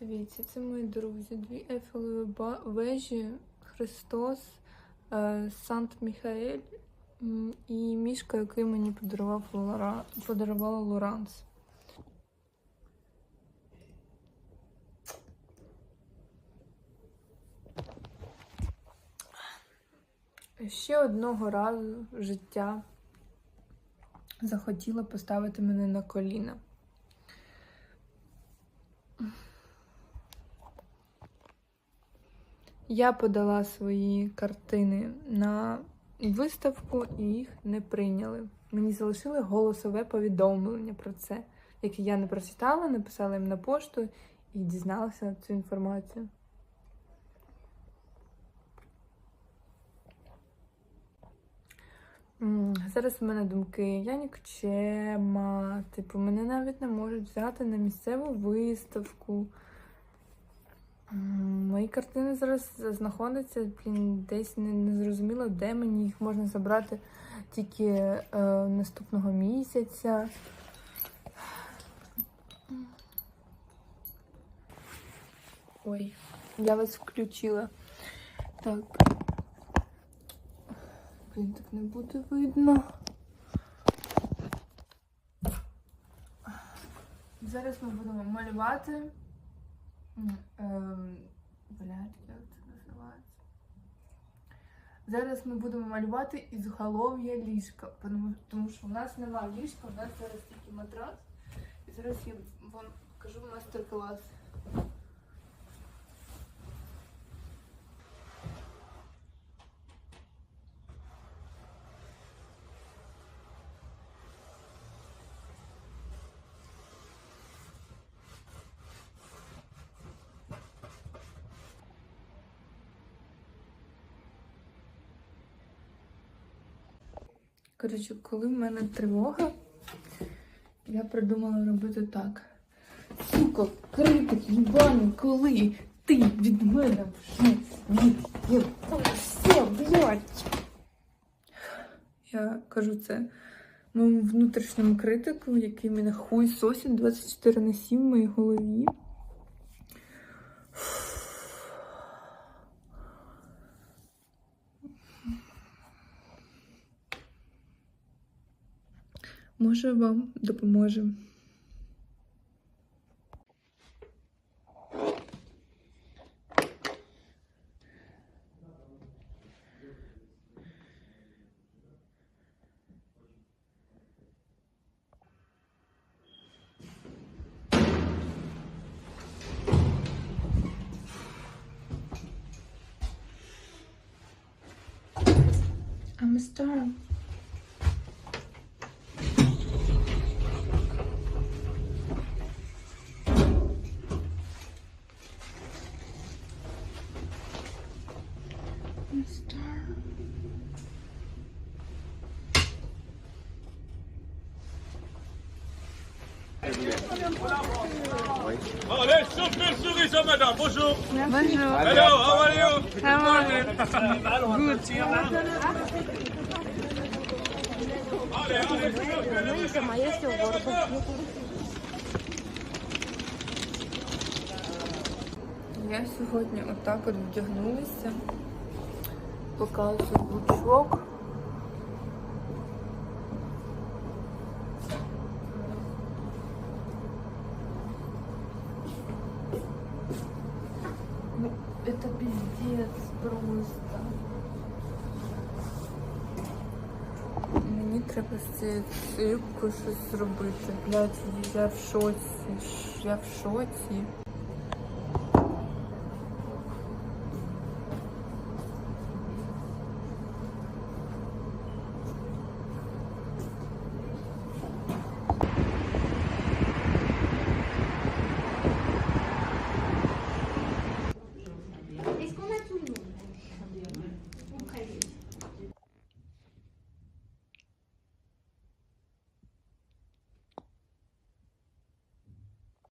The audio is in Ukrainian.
Дивіться, це мої друзі. Дві ефелеві вежі, Христос, е, Сант Міхаель і мішка, який мені подарував Лора... подарувала Лоранс. Ще одного разу життя захотіла поставити мене на коліна. Я подала свої картини на виставку і їх не прийняли. Мені залишили голосове повідомлення про це, яке я не прочитала, написала їм на пошту і дізналася цю інформацію. Зараз в мене думки, я нікчема, типу, мене навіть не можуть взяти на місцеву виставку. Мої картини зараз знаходяться блін, десь не, не зрозуміло, де мені їх можна забрати тільки е, наступного місяця. Ой, я вас включила. Так. Блін, так не буде видно. Зараз ми будемо малювати. Ем, блядь, як це називається? Зараз ми будемо малювати із голов'я ліжка, тому, що в нас немає ліжка, у нас зараз тільки матрас. І зараз я вам покажу майстер-клас. Коротше, коли в мене тривога, я придумала робити так. Сука, критик, їбаний, коли ти від мене вже від'єбався, блядь. Я кажу це моєму внутрішньому критику, який мене хуй сосін 24 на 7 в моїй голові. Може, вам допоможе. I'm a star. I'm a star. Allez, super souris madame, bonjour. Bonjour. Hello, how are you? How are you? Good. Я сьогодні отак от вдягнулася. Показую лучок. это пиздец просто. Мені треба з цією ципкою щось зробити. Блядь, я в шоці. Я в шоці.